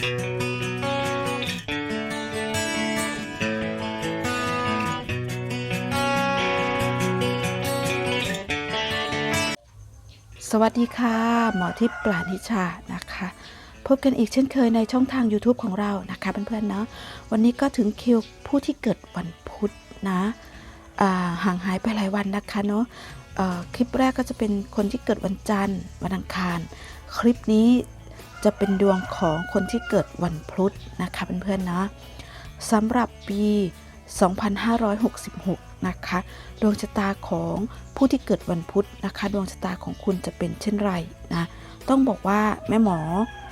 สวัสดีค่ะ หมอทิพย์ปราณิชานะคะ พบกันอีกเช่นเคยในช่องทาง YouTube ของเรานะคะเพื่อนๆเนาะวันนี้ก็ถึงคิวผู้ที่เกิดวันพุธนะห่างหายไปหลายวันนะคะเนาะคลิปแรกก็จะเป็นคนที่เกิดวันจันทร์วันอังคาร คลิปนี้ จะเป็นดวงของคนที่เกิดวันพุธนะคะเพื่อนๆนะสำหรับปี 2566 นะคะ ดวงชะตาของผู้ที่เกิดวันพุธนะคะ ดวงชะตาของคุณจะเป็นเช่นไรนะ ต้องบอกว่าแม่หมอ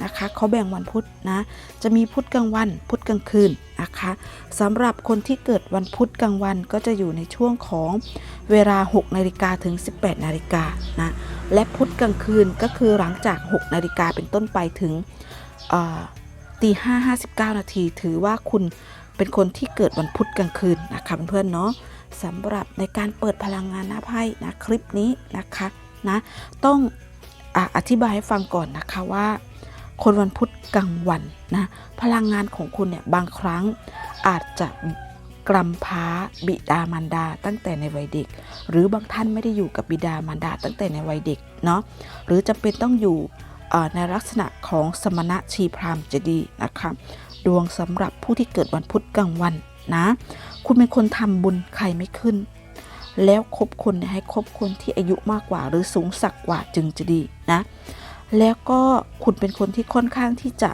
นะคะเขาแบ่งวันพุธนะ จะมีพุธกลางวัน พุธกลางคืนนะคะสำหรับคนที่เกิดวันพุธกลางวันก็จะอยู่ในช่วงของเวลา 6 นาฬิกาถึง 18 นาฬิกานะ และพุธกลางคืนก็คือหลังจาก 6 นาฬิกาเป็นต้นไปถึงตีห้าห้าสิบเก้านาที ถือว่าคุณเป็นคนที่เกิดวันพุธกลางคืนนะคะเพื่อนๆเนาะสำหรับในการเปิดพลังงานหน้าไพ่นะคลิปนี้นะคะนะต้อง อธิบายให้ฟังก่อนนะคะว่า คนวันพุธกลางวันนะพลังงานของคุณเนี่ยบางครั้งอาจจะกรำพร้าบิดามารดาตั้งแต่ในวัยเด็ก หรือบางท่านไม่ได้อยู่กับบิดามารดาตั้งแต่ในวัยเด็กเนาะหรือจำเป็นต้องอยู่ในลักษณะของสมณะชีพราหมณ์จะดีนะคะดวงสำหรับผู้ที่เกิดวันพุธกลางวันนะ คุณเป็นคนทำบุญใครไม่ขึ้น แล้วคบคนให้คบคนที่อายุมากกว่า หรือสูงสักกว่าจึงจะดีนะ แล้วก็คุณเป็นคนที่ค่อนข้างที่จะ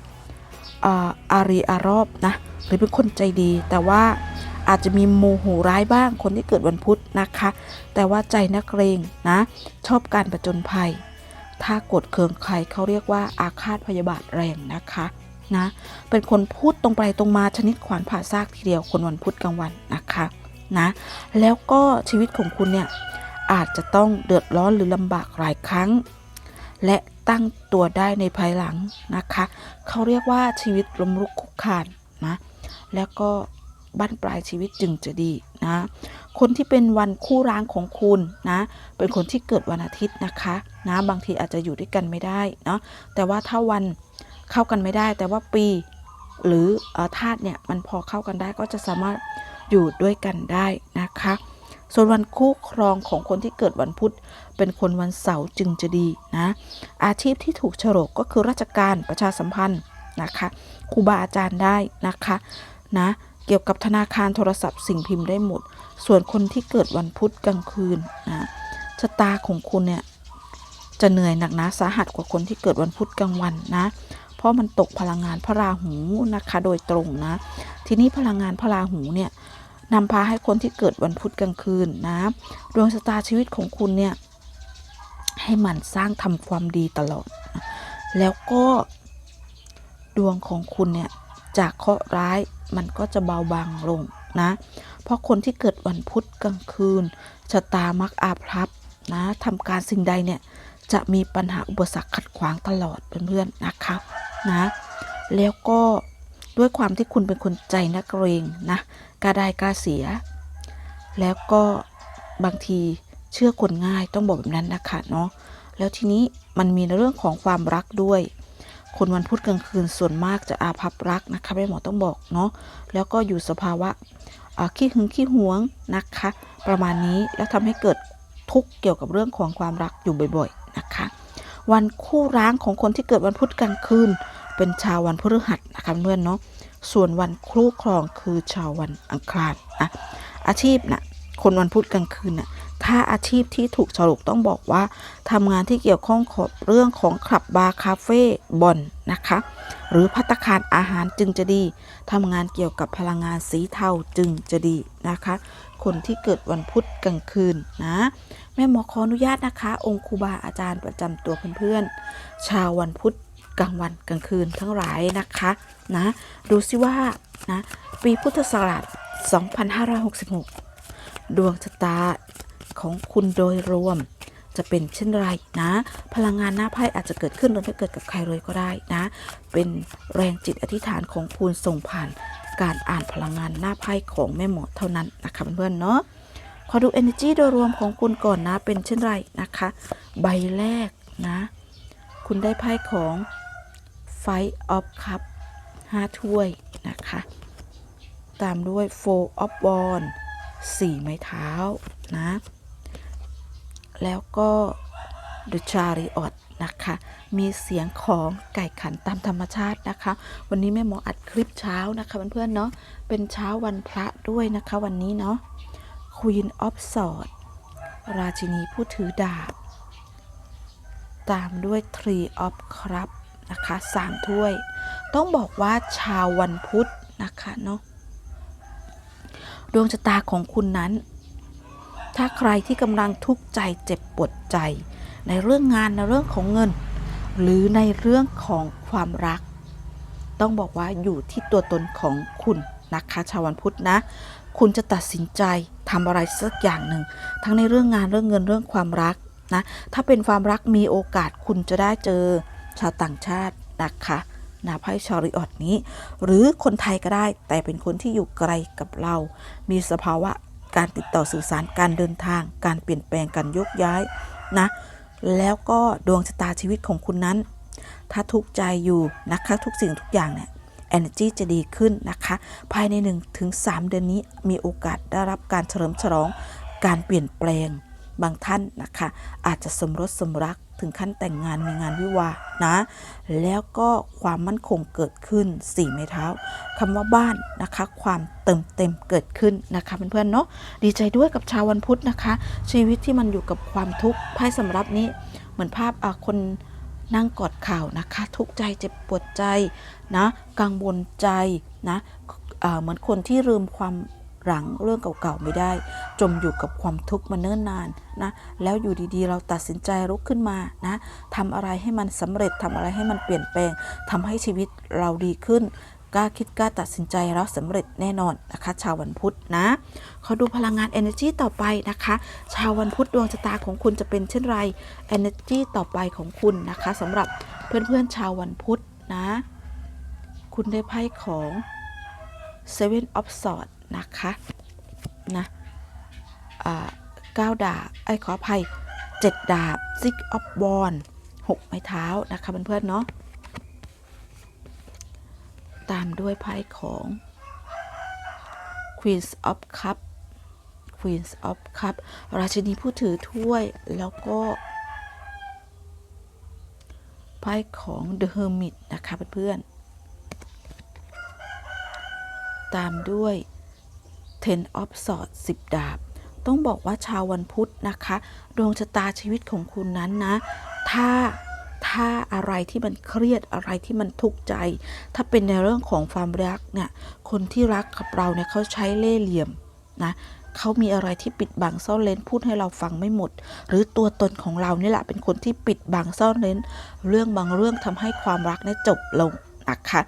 อาอารีอารอบนะหรือเป็นคนใจดี แต่ว่าอาจจะมีโมโหร้ายบ้างคนที่เกิดวันพุธนะคะ แต่ว่าใจนักเกรงนะ ชอบการประจนภัย ถ้ากดเคืองใครเขาเรียกว่าอาฆาตพยาบาทแรงนะคะนะเป็นคนพูดตรงไปตรงมาชนิดขวานผ่าซากทีเดียวคนวันพุธกลางวันนะคะ นะ แล้วก็ชีวิตของคุณเนี่ยอาจจะต้องเดือดร้อนหรือลำบากหลายครั้ง และตั้งตัวได้ในภายหลังนะคะ เขาเรียกว่าชีวิตลมลุกคุกคานนะ แล้วก็บั้นปลายชีวิตจึงจะดีนะ คนที่เป็นวันคู่ร้างของคุณนะ เป็นคนที่เกิดวันอาทิตย์นะคะนะบางทีอาจจะอยู่ด้วยกันไม่ได้เนาะ แต่ว่าถ้าวันเข้ากันไม่ได้ แต่ว่าปีหรือธาตุเนี่ยมันพอเข้ากันได้ก็จะสามารถ อยู่ด้วยกันได้นะคะ ส่วนวันคู่ครองของคนที่เกิดวันพุธ เป็นคนวันเสาร์จึงจะดีนะ อาชีพที่ถูกโฉลกก็คือราชการประชาสัมพันธ์นะคะครูบาอาจารย์ได้นะคะนะเกี่ยวกับธนาคารโทรศัพท์สิ่งพิมพ์ได้หมด ส่วนคนที่เกิดวันพุธกลางคืนนะชะตาของคุณเนี่ยจะเหนื่อยหนักนาสาหัสกว่าคนที่เกิดวันพุธกลางวันนะ เพราะมันตกพลังงานพระราหูนะคะโดยตรงนะ ทีนี้พลังงานพระราหูเนี่ย นำพาให้คนที่เกิดวันพุธกลางคืนนะ ดวงชะตาชีวิตของคุณเนี่ย ให้มันสร้างทำความดีตลอด แล้วก็ดวงของคุณเนี่ย จากเคราะห์ร้ายมันก็จะเบาบางลงนะ เพราะคนที่เกิดวันพุธกลางคืนชะตามักอาภัพนะทำการสิ่งใดเนี่ยจะมีปัญหาอุปสรรคขัดขวางตลอดเพื่อนๆนะคะนะ แล้วก็ ด้วยความที่คุณเป็นคนใจนักเรงนะกล้าได้กล้าเสีย แล้วก็บางทีเชื่อคนง่ายต้องบอกแบบนั้นนะคะเนาะแล้วทีนี้มันมีในเรื่องของความรักด้วย คนวันพุธกลางคืนส่วนมากจะอาภัพรักนะคะแม่หมอต้องบอกเนาะแล้วก็อยู่สภาวะขี้หึงขี้หวงนะคะ ประมาณนี้แล้วทำให้เกิดทุกข์เกี่ยวกับเรื่องของความรักอยู่บ่อย ๆ นะคะ วันคู่ร้างของคนที่เกิดวันพุธกลางคืน เป็นชาววันพฤหัสนะคะเพื่อนเนาะส่วนวันครูครองคือชาววันอังคารนะอาชีพนะ่ะคนวันพุธกลางคืนน่ะถ้าอาชีพที่ถูกฉลกต้องบอกว่าทำงานที่เกี่ยวข้องกับเรื่องของคลับบาร์คาเฟ่บ่อนนะคะ หรือพัตคารอาหารจึงจะดีทำงานเกี่ยวกับพลังงานสีเทาจึงจะดีนะคะ คนที่เกิดวันพุธกลางคืนนะ แม่หมอขออนุญาตนะคะ องค์ครูบาอาจารย์ประจำตัวเพื่อนๆชาววันพุธ กลางวันกลางคืนทั้งหลายนะคะนะดูสิว่านะปีพุทธศักราช 2566 ดวงชะตาของคุณโดยรวมจะเป็นเช่นไรนะ พลังงานหน้าไพ่อาจจะเกิดขึ้นหรือไม่เกิดกับใครเลยก็ได้นะ เป็นแรงจิตอธิษฐานของคุณส่งผ่านการอ่านพลังงานหน้าไพ่ของแม่หมอเท่านั้นนะคะเพื่อนๆเนาะขอดู energy โดยรวมของคุณก่อนนะเป็นเช่นไรนะคะ ใบแรกนะ คุณได้ไพ่ของ Fight of Cup 5ถ้วยนะคะ ตามด้วย four of wand 4ไม้เท้านะ แล้วก็ The Chariot นะคะ มีเสียงของไก่ขันตามธรรมชาตินะคะ วันนี้แม่หมออัดคลิปเช้านะคะเพื่อนๆเนาะ เป็นเช้าวันพระด้วยนะคะวันนี้เนาะ Queen of Swords ราชินีผู้ถือดาบ ตามด้วย Tree of Cup นะคะสามถ้วย ต้องบอกว่าชาววันพุธนะคะเนาะดวงชะตาของคุณนั้น ถ้าใครที่กำลังทุกข์ใจเจ็บปวดใจ ในเรื่องงานในเรื่องของเงิน หรือในเรื่องของความรัก ต้องบอกว่าอยู่ที่ตัวตนของคุณนะคะชาววันพุธนะ คุณจะตัดสินใจทำอะไรสักอย่างหนึ่ง ทั้งในเรื่องงานเรื่องเงินเรื่องความรักนะ ถ้าเป็นความรักมีโอกาสคุณจะได้เจอ ชาวต่างชาตินะคะนะไพ่ชอริออตนี้ หรือคนไทยก็ได้ แต่เป็นคนที่อยู่ไกลกับเรา มีสภาวะการติดต่อสื่อสารการเดินทาง การเปลี่ยนแปลงการยกย้ายนะ แล้วก็ดวงชะตาชีวิตของคุณนั้น ถ้าทุกใจอยู่นะคะทุกสิ่งทุกอย่างเนี่ย energy จะดีขึ้นนะคะ ภายใน 1-3 เดือนนี้มีโอกาสได้รับการเฉลิมฉลอง การเปลี่ยนแปลง บางท่านนะคะ อาจจะสมรสสมรักถึงขั้นแต่งงานมีงานวิวาห์นะ แล้วก็ความมั่นคงเกิดขึ้นสี่ไม้เท้าคำว่าบ้านนะคะ ความเติมเต็มเกิดขึ้นนะคะเพื่อนๆเนาะดีใจด้วยกับชาววันพุธนะคะ ชีวิตที่มันอยู่กับความทุกข์ไพ่สำรับนี้เหมือนภาพคนนั่งกอดข่าวนะคะ ทุกใจเจ็บปวดใจนะกังวลใจนะเหมือนคนที่ลืมความ หลังเรื่องเก่าๆไม่ได้ จมอยู่กับความทุกข์มาเนิ่นนานนะแล้วอยู่ดีๆ เราตัดสินใจลุกขึ้นมานะทำอะไรให้มันสำเร็จทำอะไรให้มันเปลี่ยนแปลงทำให้ชีวิตเราดีขึ้นกล้าคิดกล้าตัดสินใจแล้วสำเร็จแน่นอนนะคะ ชาววันพุธนะ ขอดูพลังงาน energy ต่อไปนะคะ ชาววันพุธดวงชะตาของคุณจะเป็นเช่นไร energy ต่อไปของคุณนะคะสำหรับเพื่อนๆชาววันพุธนะ คุณได้ไพ่ของ Seven of Swords นะคะนะเก้าดาบไอ้ขออภัยเจ็ดดาบ Six of Wands หกไม้เท้านะคะเพื่อนๆเนาะตามด้วยไพ่ของ Queens of Cup Queens of Cup ราชินีผู้ถือถ้วยแล้วก็ไพ่ของ The Hermit นะคะเพื่อนๆตามด้วย Ten of Swords 10 ดาบ ต้องบอกว่าชาววันพุธนะคะ ดวงชะตาชีวิตของคุณนั้นนะ ถ้าถ้าอะไรที่มันเครียดอะไรที่มันทุกข์ใจ ถ้าเป็นในเรื่องของความรักเนี่ย คนที่รักกับเราเนี่ยเขาใช้เล่ห์เหลี่ยมนะเขามีอะไรที่ปิดบังซ่อนเร้นพูดให้เราฟังไม่หมด หรือตัวตนของเรานี่แหละเป็นคนที่ปิดบังซ่อนเร้นเรื่องบางเรื่องทำให้ความรักเนี่ยจบลง นะคะ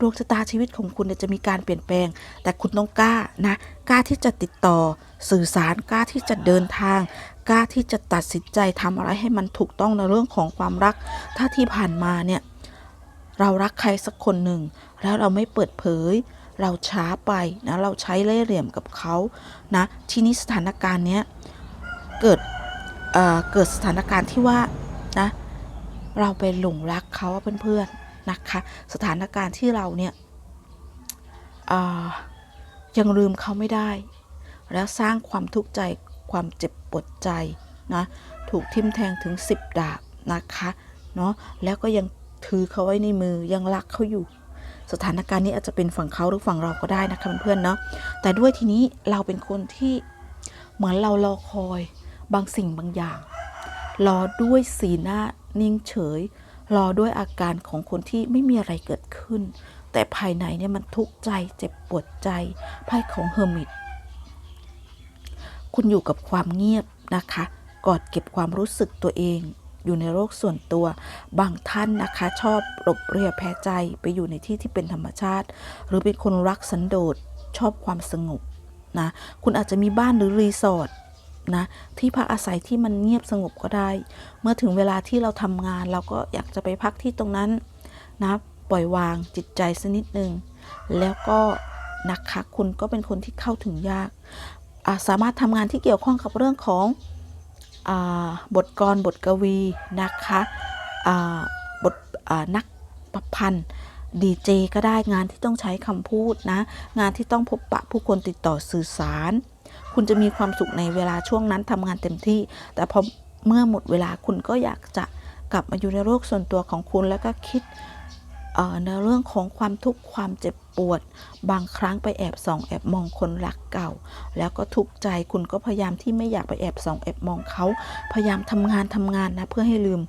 ดวงชะตาชีวิตของคุณจะมีการเปลี่ยนแปลง แต่คุณต้องกล้านะกล้าที่จะติดต่อสื่อสารกล้าที่จะเดินทางกล้าที่จะตัดสินใจทำอะไรให้มันถูกต้องในเรื่องของความรัก ถ้าที่ผ่านมาเนี่ยเรารักใครสักคนหนึ่ง แล้วเราไม่เปิดเผย เราช้าไปนะเราใช้เล่ห์เหลี่ยมกับเขานะทีนี้สถานการณ์เนี้ยเกิดเอ่อเกิดสถานการณ์ที่ว่านะเราไปหลงรักเขาเพื่อนๆ นะคะ สถานการณ์ที่เราเนี่ยยังลืมเขาไม่ได้ แล้วสร้างความทุกข์ใจความเจ็บปวดใจนะถูกทิ่มแทงถึง 10 ดาบนะคะเนาะแล้วก็ยังถือเขาไว้ในมือยังรักเขาอยู่ สถานการณ์นี้อาจจะเป็นฝั่งเขาหรือฝั่งเราก็ได้นะคะเพื่อนๆเนาะแต่ด้วยทีนี้เราเป็นคนที่เหมือนเรารอคอยบางสิ่งบางอย่าง รอด้วยสีหน้านิ่งเฉย รอด้วยอาการของคนที่ไม่มีอะไรเกิดขึ้น แต่ภายในเนี่ยมันทุกข์ใจเจ็บปวดใจไพ่ของเฮอร์มิตคุณอยู่กับความเงียบนะคะ กอดเก็บความรู้สึกตัวเอง อยู่ในโลกส่วนตัว บางท่านนะคะชอบหลบเรียแพ้ใจไปอยู่ในที่ที่เป็นธรรมชาติ หรือเป็นคนรักสันโดษชอบความสงบนะ คุณอาจจะมีบ้านหรือรีสอร์ท นะ ที่พักอาศัยที่มันเงียบสงบก็ได้ เมื่อถึงเวลาที่เราทำงาน เราก็อยากจะไปพักที่ตรงนั้นนะปล่อยวางจิตใจสักนิดหนึ่งแล้วก็นะคะคุณก็เป็นคนที่เข้าถึงยากาสามารถทำงานที่เกี่ยวข้องกับเรื่องของอบทกรบทกวีนะคะบทอ่านักประพันธ์ดีเจก็ได้งานที่ต้องใช้คำพูดนะ งานที่ต้องพบปะผู้คนติดต่อสื่อสาร คุณจะมีความสุขในเวลาช่วงนั้นทำงานเต็มที่ แต่พอเมื่อหมดเวลาคุณก็อยากจะกลับมาอยู่ในโลกส่วนตัวของคุณแล้วก็คิดในเรื่องของความทุกข์ความเจ็บปวด บางครั้งไปแอบส่องแอบมองคนรักเก่า แล้วก็ทุกข์ใจคุณก็พยายามที่ไม่อยากไปแอบส่องแอบมองเขา พยายามทำงานทำงานนะเพื่อให้ลืม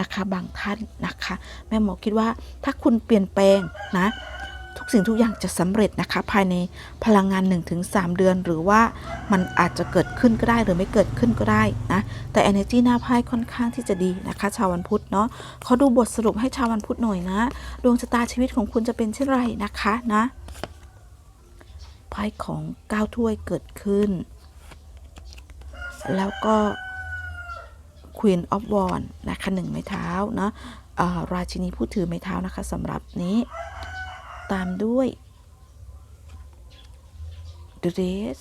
นะคะ บางท่านนะคะ แม่หมอคิดว่าถ้าคุณเปลี่ยนแปลงนะ กสิ่งทุกอย่างจะสำเร็จนะคะ ภายในพลังงาน 1-3 เดือน หรือว่ามันอาจจะเกิดขึ้นก็ได้หรือไม่เกิดขึ้นก็ได้นะแต่ energy หน้าไพ่ค่อนข้างที่จะดีนะคะ ชาววันพุธเนาะขอดูบทสรุปให้ชาววันพุธหน่อยนะดวงชะตาชีวิตของคุณจะเป็นเช่นไรนะคะนะไพ่ของก้าวถ้วยเกิดขึ้น แล้วก็ Queen of w a n d นะคะหนึ่งไม้เท้าเนาะราชินีผู้ถือไม้เท้านะคะสำหรับนี้ ตามด้วย Dress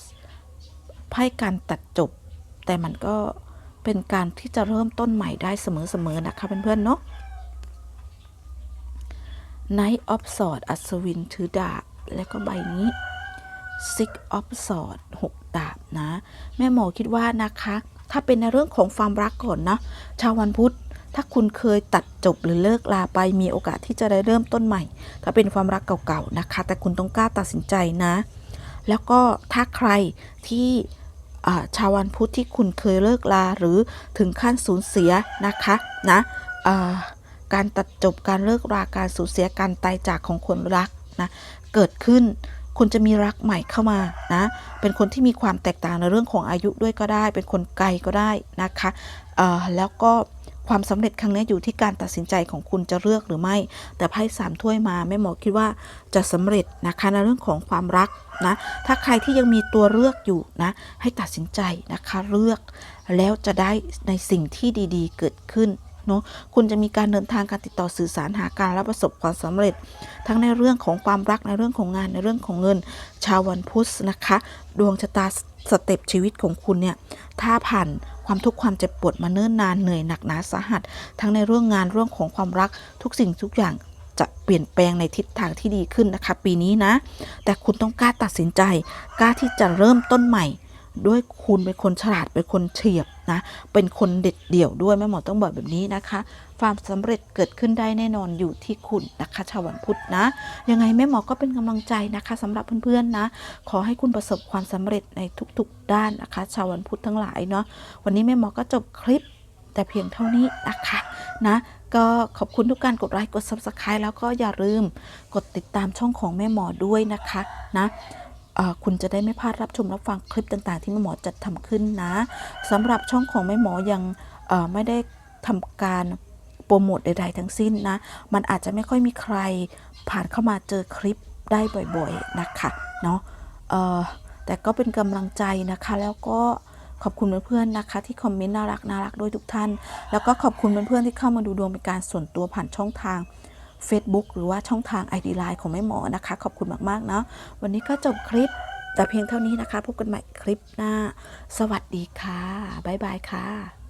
ไพ่การตัดจบ แต่มันก็เป็นการที่จะเริ่มต้นใหม่ได้เสมอๆนะคะเพื่อนๆเนาะ Knight of Swords อัศวินถือดาบ แล้วก็ใบนี้ Six of Swords หกดาบนะ แม่หมอคิดว่านะคะ ถ้าเป็นในเรื่องของความรักก่อนนะ ชาววันพุธ ถ้าคุณเคยตัดจบหรือเลิกลาไปมีโอกาสที่จะได้เริ่มต้นใหม่ ถ้าเป็นความรักเก่าๆนะคะ แต่คุณต้องกล้าตัดสินใจนะ แล้วก็ถ้าใครที่ชาววันพุธที่คุณเคยเลิกลาหรือถึงขั้นสูญเสียนะคะนะการตัดจบการเลิกราการสูญเสียการตายจากของคนรักนะเกิดขึ้นคุณจะมีรักใหม่เข้ามานะ เป็นคนที่มีความแตกต่างในเรื่องของอายุด้วยก็ได้ เป็นคนไกลก็ได้นะคะแล้วก็ ความสำเร็จครั้งนี้อยู่ที่การตัดสินใจของคุณจะเลือกหรือไม่ แต่ไพ่สามถ้วยมาแม่หมอคิดว่าจะสำเร็จนะคะในเรื่องของความรักนะ ถ้าใครที่ยังมีตัวเลือกอยู่นะ ให้ตัดสินใจนะคะเลือก แล้วจะได้ในสิ่งที่ดีๆ เกิดขึ้นเนาะคุณจะมีการเดินทางการติดต่อสื่อสารหาการและประสบความสำเร็จ ทั้งในเรื่องของความรักในเรื่องของงานในเรื่องของเงิน ชาววันพุธนะคะ ดวงชะตาสเต็ปชีวิตของคุณเนี่ยถ้าผ่าน ความทุกข์ความเจ็บปวดมาเนิ่นนานเหนื่อยหนักหนาสาหัส ทั้งในเรื่องงานเรื่องของความรักทุกสิ่งทุกอย่างจะเปลี่ยนแปลงในทิศทางที่ดีขึ้นนะคะ ปีนี้นะ แต่คุณต้องกล้าตัดสินใจ กล้าที่จะเริ่มต้นใหม่ ด้วยคุณเป็นคนฉลาดเป็นคนเฉียบนะ เป็นคนเด็ดเดี่ยวด้วยแม่หมอต้องบอกแบบนี้นะคะ ความสำเร็จเกิดขึ้นได้แน่นอนอยู่ที่คุณนะคะชาววันพุธนะ ยังไงแม่หมอก็เป็นกำลังใจนะคะสำหรับเพื่อนๆนะ ขอให้คุณประสบความสำเร็จในทุกๆด้านนะคะ ชาววันพุธทั้งหลายเนาะวันนี้แม่หมอก็จบคลิปแต่เพียงเท่านี้นะคะนะก็ขอบคุณทุกการกดไลค์กด subscribe แล้วก็อย่าลืมกดติดตามช่องของแม่หมอด้วยนะคะนะคุณจะได้ไม่พลาดรับชมรับฟังคลิปต่างๆ ที่แม่หมอจัดทำขึ้นนะสำหรับช่องของแม่หมอยังไม่ได้ทำการ โปรโมทใดๆทั้งสิ้นนะ มันอาจจะไม่ค่อยมีใครผ่านเข้ามาเจอคลิปได้บ่อยๆนะคะเนาะแต่ก็เป็นกำลังใจนะคะ แล้วก็ขอบคุณเพื่อนๆนะคะ ที่คอมเมนต์น่ารักน่ารักด้วยทุกท่าน แล้วก็ขอบคุณเพื่อนๆที่เข้ามาดูดวงเป็นการส่วนตัวผ่านช่องทาง Facebook หรือว่าช่องทาง ID Line ของแม่หมอนะคะ ขอบคุณมากๆเนาะวันนี้ก็จบคลิปแต่เพียงเท่านี้นะคะ พบกันใหม่คลิปหน้า สวัสดีค่ะ บ๊ายบายค่ะ